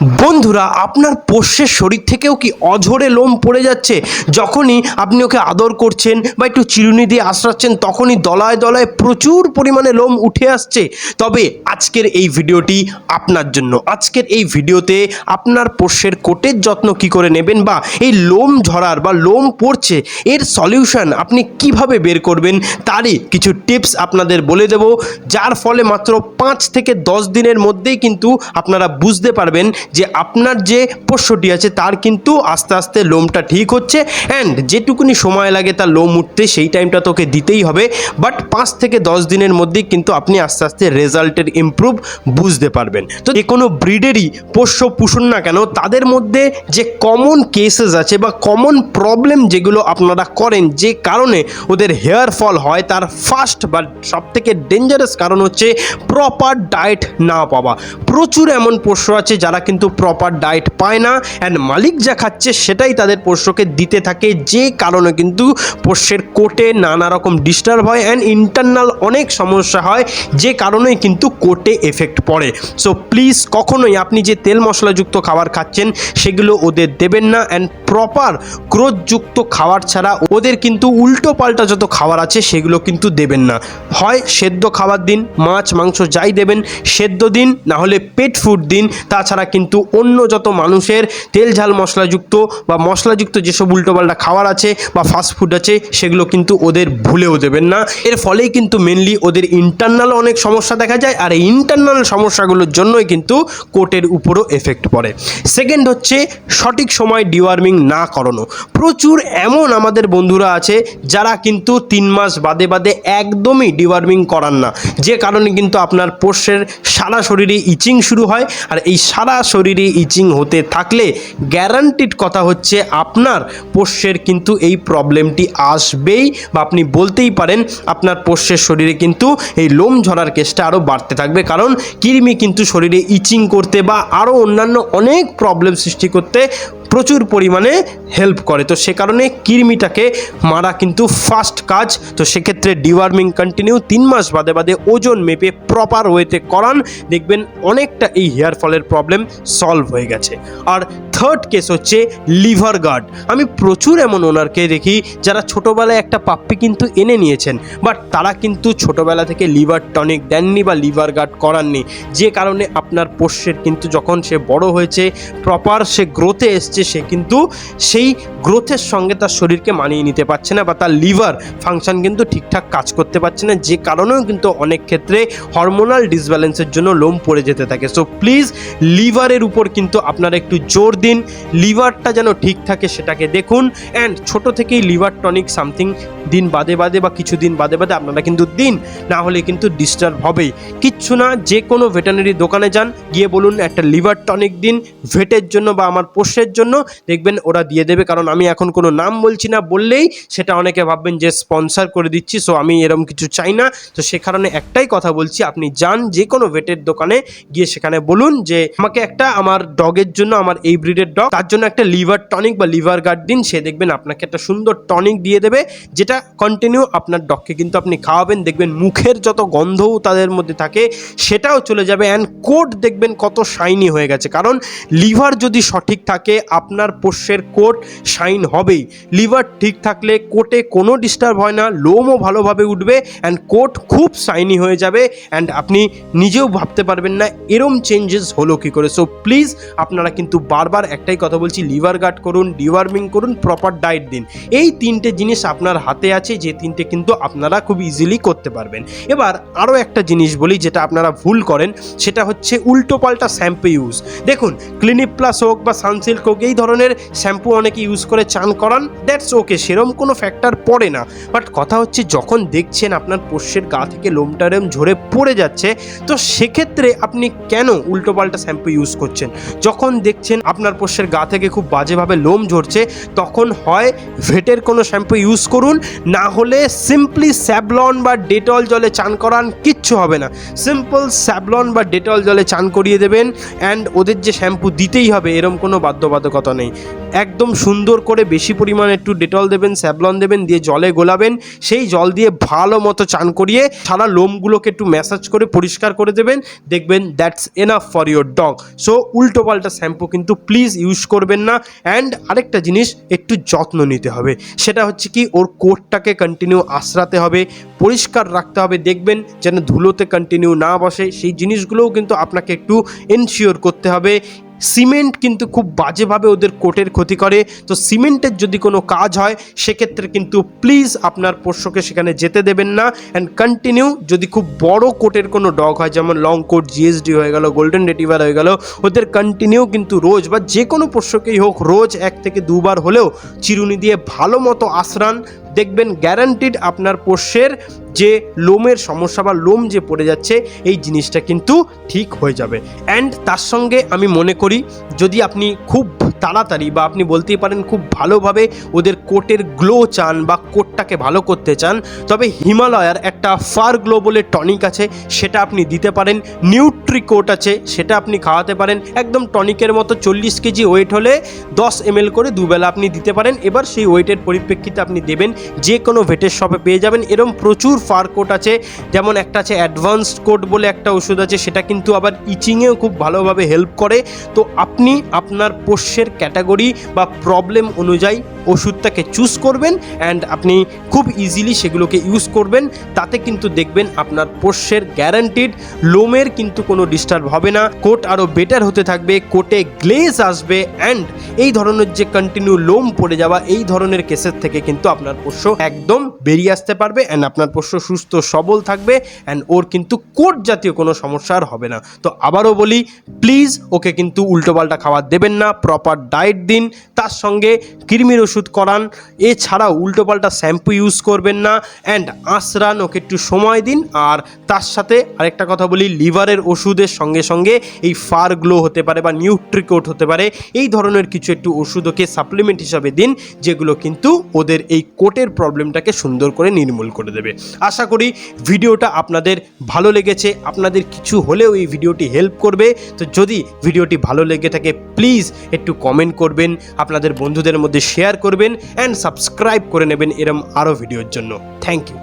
বন্ধুরা, আপনার পোষ্যের শরীর থেকেও কি অঝরে লোম পড়ে যাচ্ছে? যখনই আপনি ওকে আদর করছেন বা একটু চিরুনি দিয়ে আশ্রাচ্ছেন, তখনই দলায় দলায় প্রচুর পরিমাণে লোম উঠে আসছে। তবে আজকের এই ভিডিওটি আপনার জন্য। আজকের এই ভিডিওতে আপনার পোষ্যের কোটের যত্ন কি করে নেবেন বা এই লোম ঝরার বা লোম পড়ছে, এর সলিউশন আপনি কীভাবে বের করবেন, তারই কিছু টিপস আপনাদের বলে দেব, যার ফলে মাত্র পাঁচ থেকে দশ দিনের মধ্যেই কিন্তু আপনারা বুঝতে পারবেন যে আপনার যে পোষ্যটি আছে, তার কিন্তু আস্তে আস্তে লোমটা ঠিক হচ্ছে। অ্যান্ড যেটুকুনি সময় লাগে তার লোম উঠতে, সেই টাইমটা তোকে দিতেই হবে। বাট পাঁচ থেকে দশ দিনের মধ্যেই কিন্তু আপনি আস্তে আস্তে রেজাল্টের ইমপ্রুভ বুঝতে পারবেন। তো যে কোনো ব্রিডেরই পোষ্য পুষুন না কেন, তাদের মধ্যে যে কমন কেসেস আছে বা কমন প্রবলেম যেগুলো আপনারা করেন, যে কারণে ওদের হেয়ার ফল হয়, তার ফার্স্ট বা সব থেকে ডেঞ্জারাস কারণ হচ্ছে প্রপার ডায়েট না পাওয়া। প্রচুর এমন পোষ্য আছে যারা কিন্তু প্রপার ডায়েট পায় না অ্যান্ড মালিক যা খাচ্ছে সেটাই তাদের পোষ্যকে দিতে থাকে, যে কারণে কিন্তু পোষ্যের কোটে নানা রকম ডিস্টার্ব হয় অ্যান্ড ইন্টারনাল অনেক সমস্যা হয়, যে কারণেই কিন্তু কোটে এফেক্ট পড়ে। সো প্লিজ কখনোই আপনি যে তেল মশলাযুক্ত খাবার খাচ্ছেন, সেগুলো ওদের দেবেন না অ্যান্ড প্রপার ক্রোধযুক্ত খাবার ছাড়া ওদের কিন্তু উল্টো পাল্টা যত খাবার আছে, সেগুলো কিন্তু দেবেন না। হয় সেদ্ধ খাবার দিন, মাছ, মাংস যাই দেবেন, সেদ্ধ দিন, না হলে পেট ফুড দিন, তাছাড়া কিন্তু অন্য যত মানুষের তেল ঝাল মশলাযুক্ত বা মশলাযুক্ত যেসব উল্টোপাল্টা খাবার আছে বা ফাস্ট ফুড আছে, সেগুলো কিন্তু ওদের ভুলেও দেবেন না। এর ফলেই কিন্তু মেনলি ওদের ইন্টারনাল অনেক সমস্যা দেখা যায়, আর এই ইন্টারনাল সমস্যাগুলোর জন্যই কিন্তু কোটের উপরও এফেক্ট পড়ে। সেকেন্ড হচ্ছে সঠিক সময় ডিওয়ার্মিং না করানো। প্রচুর এমন আমাদের বন্ধুরা আছে, যারা কিন্তু তিন মাস বাদে বাদে একদমই ডিওয়ার্মিং করান না। যে কারণে কিন্তু আপনার পোষ্যের সারা শরীরে ইচিং শুরু হয় আর এই সারা শরীরে ইচিং হতে থাকলে গ্যারান্টিড কথা হচ্ছে আপনার পোষ্যের কিন্তু এই প্রবলেমটি আসবেই বা আপনি বলতেই পারেন আপনার পোষ্যের শরীরে কিন্তু এই লোম ঝরার কেসটা আরও বাড়তে থাকবে। কারণ কৃমি কিন্তু শরীরে ইচিং করতে বা আরও অন্যান্য অনেক প্রবলেম সৃষ্টি করতে প্রচুর পরিমাণে হেল্প করে। তো সে কারণে কৃমিটাকে মারা কিন্তু ফাস্ট কাজ। তো সেক্ষেত্রে ডিওয়ার্মিং কন্টিনিউ তিন মাস বাদে বাদে ওজন মেপে প্রপার ওয়েতে করান। দেখবেন অনেকটা এই হেয়ার ফলের প্রবলেম সলভ হয়ে গেছে। আর থার্ড কেস হচ্ছে লিভার গার্ড আমি প্রচুর এমন ওনারকে দেখি, যারা ছোটোবেলায় একটা পাপ্পি কিন্তু এনে নিয়েছেন বাট তারা কিন্তু ছোটোবেলা থেকে লিভার টনিক দেননি বা লিভার গার্ড করাননি। যে কারণে আপনার পোষ্যের কিন্তু যখন সে বড় হয়েছে প্রপার সে গ্রোথে এসছে সে, কিন্তু সেই গ্রোথের সঙ্গে তার শরীরকে মানিয়ে নিতে পারছে না বা তার লিভার ফাংশন কিন্তু ঠিকঠাক কাজ করতে পারছে না, যে কারণেও কিন্তু অনেক ক্ষেত্রে হরমোনাল ডিসব্যালেন্সের জন্য লোম পড়ে যেতে থাকে। সো প্লিজ লিভারের উপর কিন্তু আপনারা একটু জোর দিন, লিভারটা যেন ঠিক থাকে সেটাকে দেখুন অ্যান্ড ছোট থেকেই লিভার টনিক সামথিং দিন বাদে বাদে বা কিছুদিন বাদে বাদে আপনারা কিন্তু দিন, না হলে কিন্তু ডিস্টার্ব হবেই। কিচ্ছু না, যে কোনো ভেটেনারি দোকানে যান, গিয়ে বলুন, একটা লিভার টনিক দিন, ভেটের জন্য বা আমার পোষ্যের জন্য দেখবেন ওরা দিয়ে দেবে। কারণ আমি এখন কোনো নাম বলছি না বললেই সেটা অনেকে ভাববেন যে স্পন্সর করে দিচ্ছি সো আমি এরকম কিছু চাই না। তো সে কারণে একটাই কথা বলছি, আপনি যান যে কোনো ভেটের দোকানে গিয়ে সেখানে বলুন যে, আমাকে একটা আমার ডগের জন্য, আমার এই ব্রিডের ডগ তার জন্য একটা লিভার টনিক বা লিভার গার্ড দিন। সে দেখবেন আপনাকে একটা সুন্দর টনিক দিয়ে দেবে, যেটা কন্টিনিউ আপনার ডগকে কিন্তু আপনি খাওয়াবেন। দেখবেন মুখের যত গন্ধও তাদের মধ্যে থাকে, সেটাও চলে যাবে। অ্যান্ড কোট দেখবেন কত শাইনি হয়ে গেছে। কারণ লিভার যদি সঠিক থাকে আপনার পোষ্যের কোট শাইন হবেই। লিভার ঠিক থাকলে কোটে কোনো ডিস্টার্ব হয় না, লোমও ভালোভাবে উঠবে অ্যান্ড কোট খুব শাইনি হয়ে যাবে অ্যান্ড আপনি নিজেও ভাবতে পারবেন না, এরম চেঞ্জেস হলো কী করে। সো প্লিজ আপনারা কিন্তু বারবার একটাই কথা বলছি, লিভার গার্ড করুন, ডিওয়ার্মিং করুন প্রপার ডায়েট দিন। এই তিনটে জিনিস আপনার হাতে আছে, যে তিনটে কিন্তু আপনারা খুব ইজিলি করতে পারবেন। এবার আরও একটা জিনিস বলি, যেটা আপনারা ভুল করেন, সেটা হচ্ছে উল্টোপাল্টা শ্যাম্পু ইউজ দেখুন ক্লিনিক প্লাস হোক বা সানসিল্ক হোক এই ধরনের শ্যাম্পু অনেকে ইউজ করে চান করান দ্যাটস ওকে সেরম কোনো ফ্যাক্টর পড়ে না। বাট কথা হচ্ছে, যখন দেখছেন আপনার পোষ্যের গা থেকে লোমটারেম ঝরে পড়ে যাচ্ছে, তো সেক্ষেত্রে আপনি কেন উল্টোপাল্টা শ্যাম্পু ইউজ করছেন? যখন দেখছেন আপনার আপনার পোষ্যের গা থেকে খুব বাজেভাবে লোম ঝরছে, তখন হয় ভেটের কোনো শ্যাম্পু ইউজ করুন, না হলে সিম্পলি স্যাবলন বা ডেটল জলে চান করান, কিচ্ছু হবে না। সিম্পল স্যাবলন বা ডেটল জলে চান করিয়ে দেবেন অ্যান্ড ওদের যে শ্যাম্পু দিতেই হবে, এরম কোনো বাধ্যবাধকতা নেই। একদম সুন্দর করে বেশি পরিমাণে একটু ডেটল দেবেন স্যাবলন দেবেন, দিয়ে জলে গোলাবেন, সেই জল দিয়ে ভালো মতো চান করিয়ে সারা লোমগুলোকে একটু ম্যাসাজ করে পরিষ্কার করে দেবেন। দেখবেন that's enough for your dog. So, উল্টো পাল্টা শ্যাম্পু কিন্তু প্লিজ ইউজ করবেন না। অ্যান্ড আরেকটা জিনিস, একটু যত্ন নিতে হবে। সেটা হচ্ছে কি, ওর কোটটাকে কন্টিনিউ আশ্রাতে হবে, পরিষ্কার রাখতে হবে। দেখবেন যেন ধুলোতে কন্টিনিউ না বসে। সেই জিনিসগুলোও কিন্তু আপনাকে একটু এনশিওর করতে হবে। সিমেন্ট কিন্তু খুব বাজেভাবে ওদের কোটের ক্ষতি করে। তো সিমেন্টের যদি কোনো কাজ হয়, সেক্ষেত্রে কিন্তু প্লিজ আপনার পোষ্যকে সেখানে যেতে দেবেন না। অ্যান্ড কন্টিনিউ যদি খুব বড় কোটের কোনো ডগ হয়, যেমন লং কোট জিএসডি হয়ে গেল গোল্ডেন রেটিভার হয়ে গেল, ওদের কন্টিনিউ কিন্তু রোজ বা যে কোনো পোষ্যকেই হোক, রোজ এক থেকে দুবার হলেও চিরুনি দিয়ে ভালো মতো আশ্রান দেখবেন গ্যারান্টিড আপনার পোষ্যের যে লোমের সমস্যা বা লোম যে পড়ে যাচ্ছে, এই জিনিসটা কিন্তু ঠিক হয়ে যাবে। অ্যান্ড তার সঙ্গে আমি মনে করি, যদি আপনি খুব তাড়াতাড়ি বা আপনি বলতেই পারেন খুব ভালোভাবে ওদের কোটের গ্লো চান বা কোটটাকে ভালো করতে চান, তবে হিমালয়ার একটা ফার গ্লো বলে টনিক আছে, সেটা আপনি দিতে পারেন। নিউট্রি কোট আছে, সেটা আপনি খাওয়াতে পারেন। একদম টনিকের মতো চল্লিশ কেজি ওয়েট হলে দশ এম করে দুবেলা আপনি দিতে পারেন। এবার সেই ওয়েটের পরিপ্রেক্ষিতে আপনি দেবেন, যে কোনো ভেটের শপে পেয়ে যাবেন। এরম প্রচুর ফার কোট আছে, যেমন একটা আছে অ্যাডভান্সড কোট বলে একটা ওষুধ আছে, সেটা কিন্তু আবার ইচিংয়েও খুব ভালোভাবে হেল্প করে। তো আপনি আপনার পোষ্যের ক্যাটাগরি বা প্রবলেম অনুযায়ী ওষুধটাকে চুজ করবেন অ্যান্ড আপনি খুব ইজিলি সেগুলোকে ইউজ করবেন। তাতে কিন্তু দেখবেন আপনার পোষ্যের গ্যারান্টিড লোমের কিন্তু কোনো ডিস্টার্ব হবে না। কোট আরও বেটার হতে থাকবে, কোটে গ্লেজ আসবে অ্যান্ড এই ধরনের যে কন্টিনিউ লোম পড়ে যাওয়া, এই ধরনের কেসের থেকে কিন্তু আপনার পোষ্য একদম বেরিয়ে আসতে পারবে অ্যান্ড আপনার পোষ্য সুস্থ, সবল থাকবে অ্যান্ড ওর কিন্তু কোট জাতীয় কোনো সমস্যা হবে না। তো আবারও বলি প্লিজ ওকে কিন্তু উল্টোপাল্টা খাবার দেবেন না। প্রপার ডায়েট দিন। তার সঙ্গে কৃমির ওষুধ করান। এছাড়াও উল্টোপাল্টা শ্যাম্পু ইউজ করবেন না। অ্যান্ড আঁচড়ান, ওকে একটু সময় দিন। আর তার সাথে আরেকটা কথা বলি, লিভারের ওষুধের সঙ্গে সঙ্গে এই ফার গ্লো হতে পারে বা নিউট্রিকোট হতে পারে। এই ধরনের কিছু একটু ওষুধ ওকে সাপ্লিমেন্ট হিসাবে দিন, যেগুলো কিন্তু ওদের এই কোটের প্রবলেমটাকে সুন্দর করে নির্মূল করে দেবে। আশা করি ভিডিওটা আপনাদের ভালো লেগেছে। আপনাদের কিছু হলেও এই ভিডিওটি হেল্প করবে। তো যদি ভিডিওটি ভালো লেগে থাকে প্লিজ একটু কমেন্ট করবেন। আপনাদের বন্ধুদের মধ্যে শেয়ার করবেন অ্যান্ড সাবস্ক্রাইব করে নেবেন এরম আরও ভিডিওর জন্য। Thank you